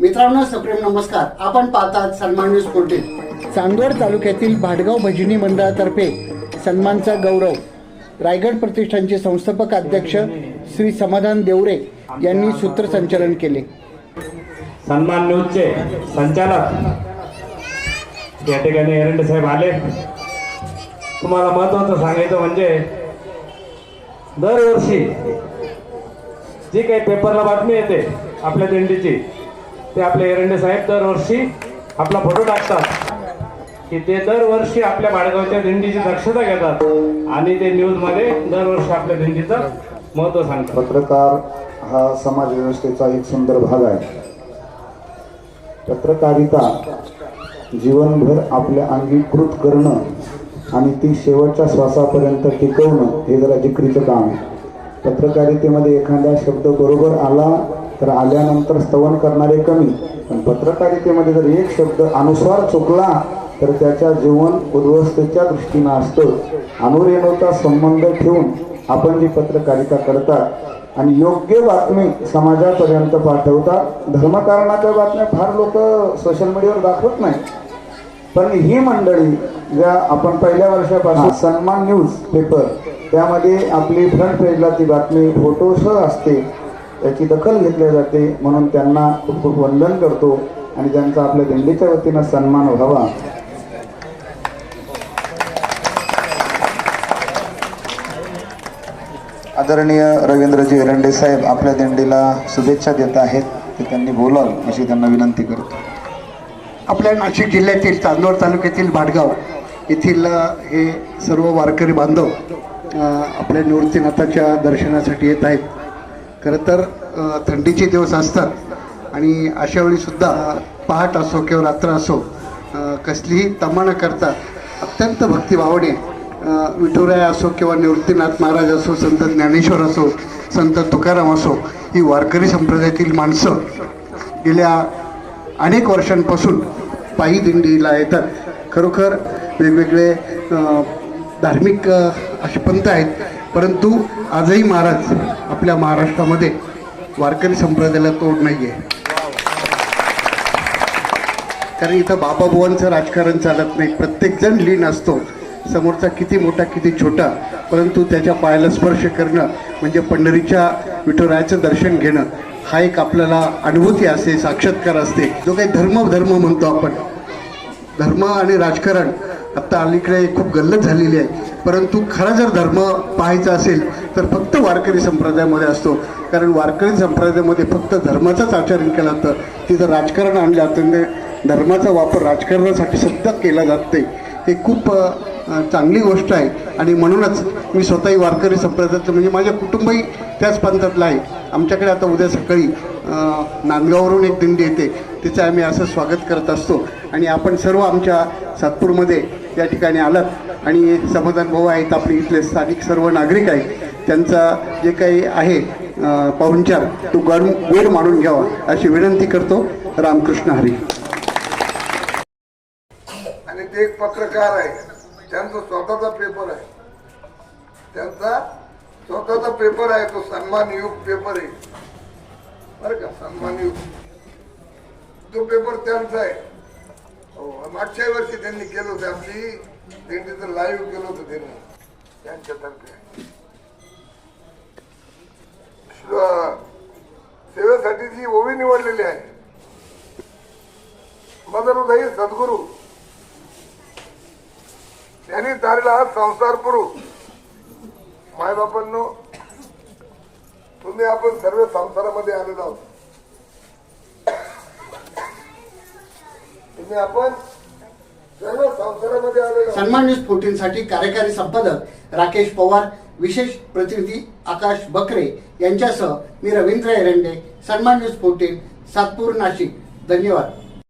मित्रांनो सप्रेम नमस्कार. आपण पाहतात सन्मान न्यूज फोर्टीन चांदवड तालुक्यातील भाटगाव भजनी मंडळातर्फे सन्मानचा गौरव. रायगड प्रतिष्ठानचे संस्थापक अध्यक्ष श्री समाधान देवरे यांनी सूत्रसंचालन केले. सन्मान न्यूजचे संचालक या ठिकाणी एरंडे साहेब आले. तुम्हाला महत्वाचं सांगायचं म्हणजे दरवर्षी जी काही पेपरला बातमी येते आपल्या दिंडीची ते आपले एरंडे साहेब दरवर्षी आपला फोटो टाकतात. की ते दरवर्षी आपल्या बाळगावच्या दिंडीची दक्षता घेतात आणि ते न्यूजमध्ये दरवर्षी आपल्या दिंडीचं महत्त्व सांगतात. पत्रकार हा समाज व्यवस्थेचा एक सुंदर भाग आहे. पत्रकारिता जीवनभर आपल्या अंगीकृत करणं आणि ती शेवटच्या श्वासापर्यंत टिकवणं हे जरा जिकरीचं काम आहे. पत्रकारितेमध्ये एखादा शब्द बरोबर आला तर आल्यानंतर स्तवन करणारे कमी. पण पत्रकारितेमध्ये जर एक शब्द अनुस्वार चुकला तर त्याच्या जीवन उद्ध्वस्तेच्या दृष्टीनं असतं. अनुरेणूचा संबंध ठेवून आपण जी पत्रकारिता करतात आणि योग्य बातमी समाजापर्यंत पाठवतात धर्मकारणाच्या बातम्या फार लोक सोशल मीडियावर दाखवत नाही पण ही मंडळी ज्या आपण पहिल्या वर्षापासून सन्मान न्यूज पेपर त्यामध्ये आपली फ्रंट पेजला ती बातमी फोटोसह असते. याची दखल घेतली जाते म्हणून त्यांना खूप खूप वंदन करतो आणि त्यांचा आपल्या दिंडीच्या वतीनं सन्मान व्हावा. आदरणीय रवींद्रजी एरंडे साहेब आपल्या दिंडीला शुभेच्छा देत आहेत. ते त्यांनी बोलावं अशी त्यांना विनंती करतो. आपल्या नाशिक जिल्ह्यातील चांदवड तालुक्यातील भाटगाव येथील हे सर्व वारकरी बांधव आपल्या निवृत्तीनाथाच्या दर्शनासाठी येत आहेत. खरं तर थंडीचे दिवस असतात आणि अशा वेळीसुद्धा पहाट असो किंवा रात्र असो कसलीही तमा न करता अत्यंत भक्तिभावने विठुराय असो किंवा निवृत्तीनाथ महाराज असो संत ज्ञानेश्वर असो संत तुकाराम असो ही वारकरी संप्रदायातील माणसं गेल्या अनेक वर्षांपासून पायी दिंडीला येतात. खरोखर वेगवेगळे धार्मिक अ, असे आहेत परंतु आजही महाराज आपल्या महाराष्ट्रामध्ये वारकरी संप्रदायाला तोड नाही आहे कारण इथं बाबाबुवांचं राजकारण चालत नाही. प्रत्येकजण लीन असतो. समोरचा किती मोठा किती छोटा. परंतु त्याच्या पायाला स्पर्श करणं म्हणजे पंढरीच्या विठुरायाचं दर्शन घेणं हा एक आपल्याला अनुभूती असते साक्षात्कार असते. जो काही धर्म धर्म म्हणतो आपण. धर्म आणि राजकारण आत्ता अलीकडे खूप गल्लत झालेली आहे. परंतु खरा जर धर्म पाहायचा असेल तर फक्त वारकरी संप्रदायामध्ये असतो. कारण वारकरी संप्रदायामध्ये फक्त धर्माचंच आचरण केलं जातं. तिथं राजकारण आणलं जातं. धर्माचा वापर राजकारणासाठी सुद्धा केला जात नाही. हे खूप चांगली गोष्ट आहे. आणि म्हणूनच मी स्वतःही वारकरी संप्रदायाचं म्हणजे माझ्या कुटुंबही त्याच पंथातलं आहे. आमच्याकडे आता उद्या सकाळी नांदगाववरून एक दिंडी येते. तिचं आम्ही असं स्वागत करत असतो. आणि आपण सर्व आमच्या सातपूरमध्ये या ठिकाणी आलात. आणि समाधान भाऊ आहेत आपले इथले स्थानिक सर्व नागरिक आहेत. त्यांचा जे काही आहे पाहुणचार तो गण गोड मानून घ्यावा. अशी विनंती करतो. रामकृष्ण हरी. आणि ते एक पत्रकार आहे. त्यांचा स्वतःचा पेपर आहे. त्यांचा स्वतःचा पेपर आहे तो सन्मान युग पेपर आहे. बरं का सन्मान तो पेपर त्यांचा आहे हो मागच्या वर्षी त्यांनी केलं होतं आपली दिंडीचं लाईव्ह केलं होतं त्यांनी त्यांच्यातर्फे. सेवेसाठी जी ओवी निवडलेली आहे मदनुदाई सद्गुरू. त्यांनी तारला संसार पुरू. मायबापांनो तुम्ही आपण सर्व संसारामध्ये आलेलो आहोत. तुम्ही आपण सर्व संसारामध्ये आलेलो सन्मान न्यूज फोर्टीनसाठी कार्यकारी संपादक राकेश पवार विशेष प्रतिनिधी आकाश बकरे यांच्यासह मी रवींद्र एरंडे सन्मान न्यूज फोर्टीन सातपूर नाशिक. धन्यवाद.